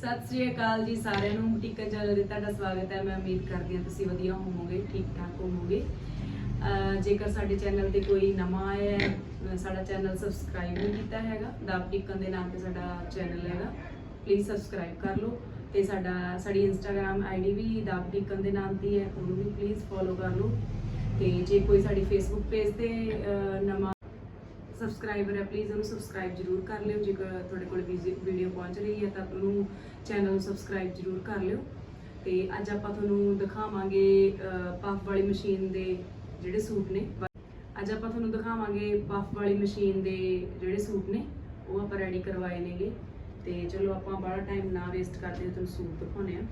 ਸਤਿ ਸ੍ਰੀ ਅਕਾਲ ਜੀ ਸਾਰਿਆਂ ਨੂੰ। ਬੁਟੀਕ ਚੈਨਲ ਤੇ ਤੁਹਾਡਾ ਸਵਾਗਤ ਹੈ। ਮੈਂ ਉਮੀਦ ਕਰਦੀ ਹਾਂ ਤੁਸੀਂ ਵਧੀਆ ਹੋਵੋਗੇ ਠੀਕ ਠਾਕ ਹੋਵੋਗੇ ਜੇਕਰ ਸਾਡੇ ਚੈਨਲ ਤੇ ਕੋਈ ਨਵਾਂ ਆਇਆ ਹੈ ਸਾਡਾ ਚੈਨਲ ਸਬਸਕ੍ਰਾਈਬ ਨਹੀਂ ਕੀਤਾ ਹੈਗਾ ਦਾ ਬੁਟੀਕਨ ਦੇ ਨਾਮ ਤੇ ਸਾਡਾ ਚੈਨਲ ਹੈਗਾ ਪਲੀਜ਼ ਸਬਸਕ੍ਰਾਈਬ ਕਰ ਲਓ। ਤੇ ਸਾਡਾ, ਸਾਡੀ ਇੰਸਟਾਗ੍ਰam ਆਈਡੀ ਵੀ ਦਾ ਬੁਟੀਕਨ ਦੇ ਨਾਮ ਤੇ ਹੈ ਉਹਨੂੰ ਵੀ ਪਲੀਜ਼ ਫੋਲੋ ਕਰ ਲਓ। ਤੇ ਜੇ ਕੋਈ ਸਾਡੀ ਫੇਸਬੁੱਕ ਪੇਜ ਤੇ ਨਵਾਂ ਸਬਸਕ੍ਰਾਈਬਰ ਹੈ ਪਲੀਜ਼ ਉਹਨੂੰ ਸਬਸਕ੍ਰਾਈਬ ਜਰੂਰ ਕਰ ਲਿਓ। ਜੇਕਰ ਤੁਹਾਡੇ ਕੋਲ ਵੀਡੀਓ ਪਹੁੰਚ ਰਹੀ ਹੈ, ਤਾਂ ਉਹਨੂੰ ਚੈਨਲ ਨੂੰ ਸਬਸਕ੍ਰਾਈਬ ਜਰੂਰ ਕਰ ਲਿਓ। ਤੇ ਅੱਜ ਆਪਾਂ ਤੁਹਾਨੂੰ ਦਿਖਾਵਾਂਗੇ ਪਫ ਵਾਲੀ ਮਸ਼ੀਨ ਦੇ ਜਿਹੜੇ ਸੂਟ ਨੇ। ਅੱਜ ਆਪਾਂ ਤੁਹਾਨੂੰ ਦਿਖਾਵਾਂਗੇ ਪਫ ਵਾਲੀ ਮਸ਼ੀਨ ਦੇ ਜਿਹੜੇ ਸੂਟ ਨੇ, ਉਹ ਆਪਾਂ ਰੈਡੀ ਕਰਵਾਏ ਨੇਗੇ। ਤੇ ਚਲੋ ਆਪਾਂ ਬੜਾ ਟਾਈਮ ਨਾ ਵੇਸਟ ਕਰਦੇ ਤੁਹਾਨੂੰ ਸੂਟ ਦਿਖਾਉਣੇ ਆ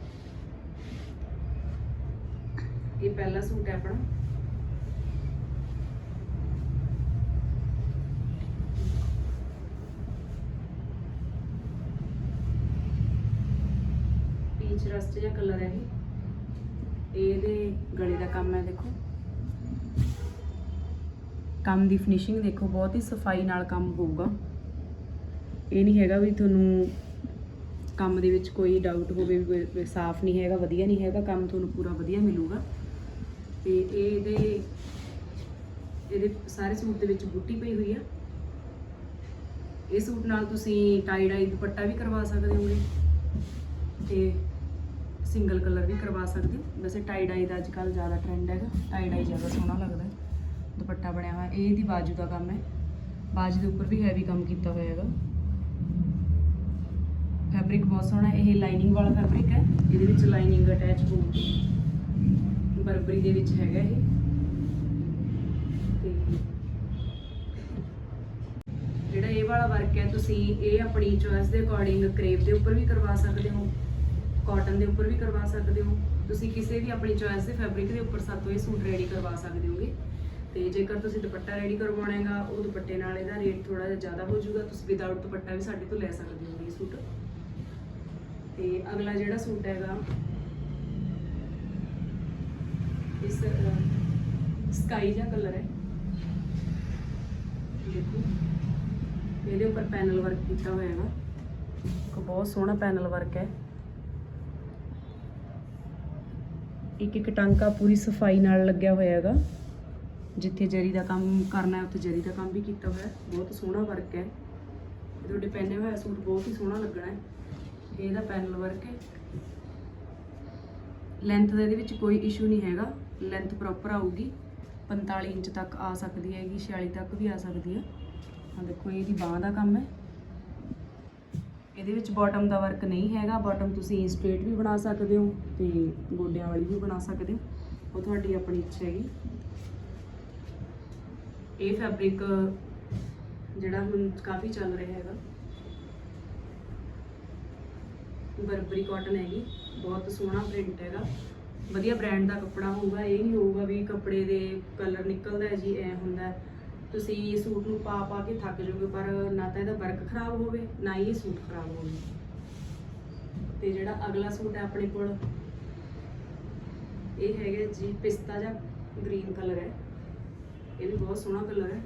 ਇਹ ਪਹਿਲਾ ਸੂਟ ਹੈ ਆਪਣਾ। ਪੀਚ ਜਿਹਾ ਕਲਰ ਹੈ ਇਹ। ਇਹਦੇ ਗਲੇ ਦਾ ਕੰਮ ਹੈ ਦੇਖੋ। ਕੰਮ ਦੀ ਫਿਨਿਸ਼ਿੰਗ ਦੇਖੋ, ਬਹੁਤ ਹੀ ਸਫ਼ਾਈ ਨਾਲ ਕੰਮ ਹੋਊਗਾ। ਇਹ ਨਹੀਂ ਹੈਗਾ ਵੀ ਤੁਹਾਨੂੰ ਕੰਮ ਦੇ ਵਿੱਚ ਕੋਈ ਡਾਊਟ ਹੋਵੇ, ਵੀ ਸਾਫ਼ ਨਹੀਂ ਹੈਗਾ, ਵਧੀਆ ਨਹੀਂ ਹੈਗਾ, ਕੰਮ ਤੁਹਾਨੂੰ ਪੂਰਾ ਵਧੀਆ ਮਿਲੂਗਾ। ਤੇ ਇਹ ਇਹਦੇ ਇਹਦੇ ਸਾਰੇ ਸੂਟ ਦੇ ਵਿੱਚ ਬੂਟੀ ਪਈ ਹੋਈ ਆ। ਇਹ ਸੂਟ ਨਾਲ ਤੁਸੀਂ ਟਾਈ ਡਾਈ ਦੁਪੱਟਾ ਵੀ ਕਰਵਾ ਸਕਦੇ ਹੋਗੇ। ਤੇ ਸਿੰਗਲ ਕਲਰ ਵੀ ਕਰਵਾ ਸਕਦੇ ਵੈਸੇ ਟਾਈ ਡਾਈ ਦਾ ਅੱਜ ਕੱਲ ਜ਼ਿਆਦਾ ਟ੍ਰੈਂਡ ਹੈਗਾ। ਟਾਈ ਡਾਈ ਜ਼ਿਆਦਾ ਸੋਹਣਾ ਲੱਗਦਾ ਦੁਪੱਟਾ ਬਣਿਆ ਹੋਇਆ। ਇਹ ਇਹਦੀ ਬਾਜੂ ਦਾ ਕੰਮ ਹੈ। ਬਾਜੂ ਦੇ ਉੱਪਰ ਵੀ ਹੈਵੀ ਕੰਮ ਕੀਤਾ ਹੋਇਆ ਹੈਗਾ। ਫੈਬਰਿਕ ਬਹੁਤ ਸੋਹਣਾ ਇਹ ਲਾਈਨਿੰਗ ਵਾਲਾ ਫੈਬਰਿਕ ਹੈ। ਇਹਦੇ ਵਿੱਚ ਲਾਈਨਿੰਗ ਅਟੈਚ ਹੋਊਗੀ। ਬਰਬਰੀ ਦੇ ਵਿੱਚ ਹੈਗਾ ਇਹ। ਤੇ ਜਿਹੜਾ ਇਹ ਵਾਲਾ ਵਰਕ ਹੈ, ਤੁਸੀਂ ਇਹ ਆਪਣੀ ਚੋਇਸ ਦੇ ਅਕੋਰਡਿੰਗ ਕਰੇਪ ਦੇ ਉੱਪਰ ਵੀ ਕਰਵਾ ਸਕਦੇ ਹੋ। ਕਾਟਨ ਦੇ ਉੱਪਰ ਵੀ ਕਰਵਾ ਸਕਦੇ ਹੋ। ਤੁਸੀਂ ਕਿਸੇ ਵੀ ਆਪਣੀ ਚੋਇਸ ਦੇ ਫੈਬਰਿਕ ਦੇ ਉੱਪਰ ਸਾਤੋਂ ਇਹ ਸੂਟ ਰੈਡੀ ਕਰਵਾ ਸਕਦੇ ਹੋਗੇ। ਤੇ ਜੇਕਰ ਤੁਸੀਂ ਦੁਪੱਟਾ ਰੈਡੀ ਕਰਵਾਉਣਾ ਹੈਗਾ, ਉਹ ਦੁਪੱਟੇ ਨਾਲ ਇਹਦਾ ਰੇਟ ਥੋੜਾ ਜਿਹਾ ਜ਼ਿਆਦਾ ਹੋ ਜਾਊਗਾ। ਤੁਸੀਂ ਵਿਦਆਊਟ ਦੁਪੱਟਾ ਵੀ ਸਾਡੇ ਤੋਂ ਲੈ ਸਕਦੇ ਹੋ ਇਹ ਸੂਟ। ਤੇ ਅਗਲਾ ਜਿਹੜਾ ਸੂਟ ਹੈਗਾ, ਇਸ ਸਕਾਈ ਜਿਹਾ ਕਲਰ ਹੈ। ਦੇਖੋ, ਇਹਦੇ ਉੱਪਰ ਪੈਨਲ ਵਰਕ ਕੀਤਾ ਹੋਇਆ ਹੈਗਾ। ਇੱਕ ਬਹੁਤ ਸੋਹਣਾ ਪੈਨਲ ਵਰਕ ਹੈ। ਇੱਕ ਇੱਕ ਟਾਂਕਾ ਪੂਰੀ ਸਫ਼ਾਈ ਨਾਲ ਲੱਗਿਆ ਹੋਇਆ ਹੈਗਾ। ਜਿੱਥੇ ਜਰੀ ਦਾ ਕੰਮ ਕਰਨਾ ਹੈ, ਉੱਥੇ ਜਰੀ ਦਾ ਕੰਮ ਵੀ ਕੀਤਾ ਹੋਇਆ ਬਹੁਤ ਸੋਹਣਾ ਵਰਕ ਹੈ। ਤੁਹਾਡੇ ਪਹਿਨੇ ਹੋਇਆ ਸੂਟ ਬਹੁਤ ਹੀ ਸੋਹਣਾ ਲੱਗਣਾ ਹੈ। ਇਹਦਾ ਪੈਨਲ ਵਰਕ ਹੈ। ਲੈਂਥ ਦਾ ਇਹਦੇ ਵਿੱਚ ਕੋਈ ਇਸ਼ੂ ਨਹੀਂ ਹੈਗਾ। ਲੈਂਥ ਪ੍ਰੋਪਰ ਆਊਗੀ। 45 ਇੰਚ ਤੱਕ ਆ ਸਕਦੀ ਹੈਗੀ 46 ਤੱਕ ਵੀ ਆ ਸਕਦੀ ਹੈ। ਆ ਦੇਖੋ ਇਹਦੀ ਬਾਹ ਦਾ ਕੰਮ ਹੈ। ਇਹਦੇ ਵਿੱਚ ਬਾਟਮ ਦਾ ਵਰਕ ਨਹੀਂ ਹੈਗਾ। ਬਾਟਮ ਤੁਸੀਂ ਸਟ੍ਰੇਟ ਵੀ ਬਣਾ ਸਕਦੇ ਹੋ ਤੇ ਗੋਡਿਆਂ ਵਾਲੀ ਵੀ ਬਣਾ ਸਕਦੇ ਹੋ। ਉਹ ਤੁਹਾਡੀ ਆਪਣੀ ਇੱਛਾ ਹੈਗੀ। ਇਹ ਫੈਬਰਿਕ ਜਿਹੜਾ ਹੁਣ ਕਾਫੀ ਚੱਲ ਰਿਹਾ ਹੈਗਾ। ਬਰਬਰੀ ਕਾਟਨ ਹੈਗੀ। ਬਹੁਤ ਸੋਹਣਾ ਪ੍ਰਿੰਟ ਹੈਗਾ। ਵਧੀਆ ਬ੍ਰਾਂਡ ਦਾ ਕੱਪੜਾ ਹੋਊਗਾ। ਇਹ ਨਹੀਂ ਹੋਊਗਾ ਵੀ ਕੱਪੜੇ ਦੇ ਕਲਰ ਨਿਕਲਦਾ ਜੀ, ਐ ਹੁੰਦਾ ਤੁਸੀਂ ਸੂਟ ਨੂੰ ਪਾ ਪਾ ਕੇ ਥੱਕ ਜਾਓਗੇ, ਪਰ ਨਾ ਤਾਂ ਇਹਦਾ ਵਰਕ ਖਰਾਬ ਹੋਵੇ, ਨਾ ਹੀ ਇਹ ਸੂਟ ਖਰਾਬ ਹੋਵੇ। ਤੇ ਜਿਹੜਾ ਅਗਲਾ ਸੂਟ ਹੈ ਆਪਣੇ ਕੋਲ, ਇਹ ਹੈਗਾ ਜੀ ਪਿਸਤਾ ਜਾਂ ਗ੍ਰੀਨ ਕਲਰ ਹੈ। ਇਹ ਵੀ ਬਹੁਤ ਸੋਹਣਾ ਕਲਰ ਹੈ।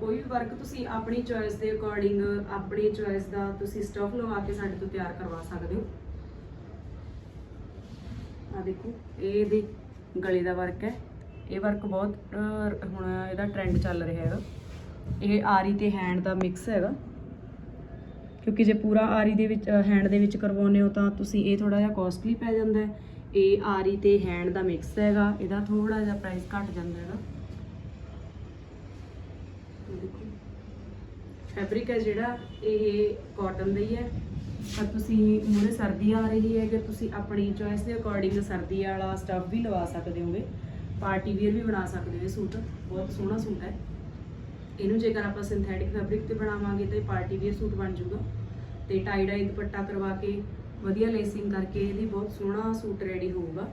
ਕੋਈ ਵੀ ਵਰਕ ਤੁਸੀਂ ਆਪਣੀ ਚੋਇਸ ਦੇ ਅਕੋਰਡਿੰਗ ਆਪਣੀ ਚੋਇਸ ਦਾ ਤੁਸੀਂ ਸਟਫ ਲਵਾ ਕੇ ਸਾਡੇ ਤੋਂ ਤਿਆਰ ਕਰਵਾ ਸਕਦੇ ਹੋ। ਆ ਦੇਖੋ, ਇਹ ਇਹਦੇ ਗਲੇ ਦਾ ਵਰਕ ਹੈ। ਇਹ ਵਰਕ ਬਹੁਤ ਹੁਣ ਇਹਦਾ ਟ੍ਰੈਂਡ ਚੱਲ ਰਿਹਾ ਹੈਗਾ। ਇਹ ਆਰੀ ਤੇ ਹੈਂਡ ਦਾ ਮਿਕਸ ਹੈਗਾ। ਕਿਉਂਕਿ ਜੇ ਪੂਰਾ ਆਰੀ ਦੇ ਵਿੱਚ ਹੈਂਡ ਦੇ ਵਿੱਚ ਕਰਵਾਉਂਦੇ ਹੋ ਤਾਂ ਤੁਸੀਂ ਇਹ ਥੋੜਾ ਜਿਹਾ ਕਾਸਟਲੀ ਪੈ ਜਾਂਦਾ ਹੈ। ਇਹ ਆਰੀ ਤੇ ਹੈਂਡ ਦਾ ਮਿਕਸ ਹੈਗਾ। ਇਹਦਾ ਥੋੜਾ ਜਿਹਾ ਪ੍ਰਾਈਸ ਘਟ ਜਾਂਦਾ ਹੈਗਾ। ਫੈਬਰਿਕ ਹੈ ਜਿਹੜਾ, ਇਹ ਕਾਟਨ ਦਾ ਹੀ ਹੈ। ਪਰ ਤੁਸੀਂ ਮੂਰੇ ਸਰਦੀ ਆ ਰਹੀ ਹੈ ਕਿ ਤੁਸੀਂ ਆਪਣੀ ਚੋਇਸ ਦੇ ਅਕੋਰਡਿੰਗ ਸਰਦੀ ਵਾਲਾ ਸਟਫ ਵੀ ਲਵਾ ਸਕਦੇ ਹੋਗੇ। ਪਾਰਟੀ ਵੀਅਰ ਵੀ ਬਣਾ ਸਕਦੇ ਹੋ ਇਹ ਸੂਟ, ਬਹੁਤ ਸੋਹਣਾ ਸੂਟ ਹੈ। ਇਹਨੂੰ ਜੇਕਰ ਆਪਾਂ ਸਿੰਥੈਟਿਕ ਫੈਬਰਿਕ ਤੇ ਬਣਾਵਾਂਗੇ ਤਾਂ ਇਹ ਪਾਰਟੀ ਵੀਅਰ ਸੂਟ ਬਣ ਜਾਊਗਾ। ਤੇ ਟਾਈ ਡਾਈ ਦੁਪੱਟਾ ਕਰਵਾ ਕੇ ਵਧੀਆ ਲੇਸਿੰਗ ਕਰਕੇ ਇਹਦੀ ਬਹੁਤ ਸੋਹਣਾ ਸੂਟ ਰੈਡੀ ਹੋਊਗਾ।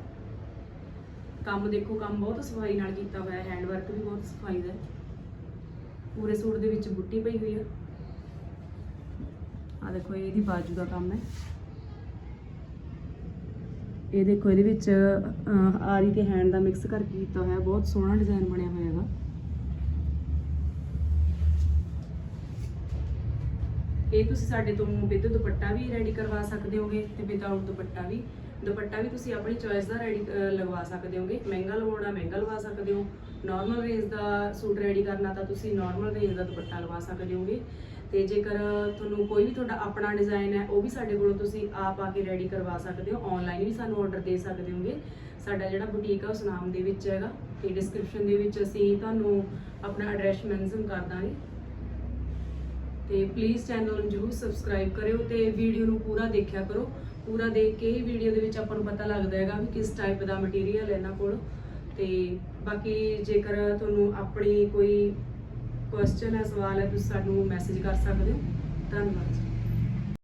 ਕੰਮ ਦੇਖੋ, ਕੰਮ ਬਹੁਤ ਸਫ਼ਾਈ ਨਾਲ ਕੀਤਾ ਹੋਇਆ ਹੈ ਹੈਂਡ ਵਰਕ ਵੀ ਬਹੁਤ ਸਫ਼ਾਈ ਦਾ। ਪੂਰੇ ਸੂਟ ਦੇ ਵਿੱਚ ਬੁੱਟੀ ਪਈ ਹੋਈ ਆ। ਆ ਦੇਖੋ ਇਹਦੀ ਬਾਜੂ ਦਾ ਕੰਮ ਹੈ। ਇਹ ਦੇਖੋ, ਇਹਦੇ ਵਿੱਚ ਆਰੀ ਤੇ ਹੈਂਡ ਦਾ ਮਿਕਸ ਕਰਕੇ ਕੀਤਾ ਹੋਇਆ, ਬਹੁਤ ਸੋਹਣਾ ਡਿਜ਼ਾਈਨ ਬਣਿਆ ਹੋਇਆ ਹੈਗਾ ਇਹ ਤੁਸੀਂ ਸਾਡੇ ਤੋਂ ਵਿਦ ਦੁਪੱਟਾ ਵੀ ਰੈਡੀ ਕਰਵਾ ਸਕਦੇ ਹੋਗੇ ਤੇ ਵਿਦਆਊਟ ਦੁਪੱਟਾ ਵੀ। ਦੁਪੱਟਾ ਵੀ ਤੁਸੀਂ ਆਪਣੀ ਚੋਇਸ ਦਾ ਰੈਡੀ ਲਗਵਾ ਸਕਦੇ ਹੋਗੇ। ਮਹਿੰਗਾ ਲਵਾਉਣਾ, ਮਹਿੰਗਾ ਲਵਾ ਸਕਦੇ ਹੋ। ਨਾਰਮਲ ਰੇਂਜ ਦਾ ਸੂਟ ਰੈਡੀ ਕਰਨਾ ਤਾਂ ਤੁਸੀਂ ਨਾਰਮਲ ਰੇਂਜ ਦਾ ਦੁਪੱਟਾ ਲਵਾ ਸਕਦੇ ਹੋਗੇ। ਤੇ ਜੇਕਰ ਤੁਹਾਨੂੰ ਕੋਈ ਵੀ ਤੁਹਾਡਾ ਆਪਣਾ ਡਿਜ਼ਾਈਨ ਹੈ, ਉਹ ਵੀ ਸਾਡੇ ਕੋਲੋਂ ਤੁਸੀਂ ਆਪ ਆ ਕੇ ਰੈਡੀ ਕਰਵਾ ਸਕਦੇ ਹੋ। ਆਨਲਾਈਨ ਵੀ ਸਾਨੂੰ ਆਰਡਰ ਦੇ ਸਕਦੇ ਹੋਗੇ। ਸਾਡਾ ਜਿਹੜਾ ਬੁਟੀਕ ਆ, ਉਸ ਨਾਮ ਦੇ ਵਿੱਚ ਹੈਗਾ। ਤੇ ਡਿਸਕ੍ਰਿਪਸ਼ਨ ਦੇ ਵਿੱਚ ਅਸੀਂ ਤੁਹਾਨੂੰ ਆਪਣਾ ਐਡਰੈਸ ਮੈਂਸ਼ਨ ਕਰ ਦਾਂਗੇ। ਤੇ ਪਲੀਜ਼ ਚੈਨਲ ਨੂੰ ਜਰੂਰ ਸਬਸਕ੍ਰਾਈਬ ਕਰਿਓ ਤੇ ਵੀਡੀਓ ਨੂੰ ਪੂਰਾ ਦੇਖਿਆ ਕਰੋ। ਪੂਰਾ ਦੇਖ ਕੇ ਹੀ ਵੀਡੀਓ ਦੇ ਵਿੱਚ ਆਪਾਂ ਨੂੰ ਪਤਾ ਲੱਗਦਾ ਹੈਗਾ ਵੀ ਕਿਸ ਟਾਈਪ ਦਾ ਮਟੀਰੀਅਲ ਇਹਨਾਂ ਕੋਲ। ਤੇ ਬਾਕੀ ਜੇਕਰ ਤੁਹਾਨੂੰ ਆਪਣੀ ਕੋਈ ਕੁਐਸਚਨ ਹੈ ਸਵਾਲ ਹੈ ਤੁਸੀਂ ਸਾਨੂੰ ਮੈਸੇਜ ਕਰ ਸਕਦੇ ਹੋ। ਧੰਨਵਾਦ ਜੀ।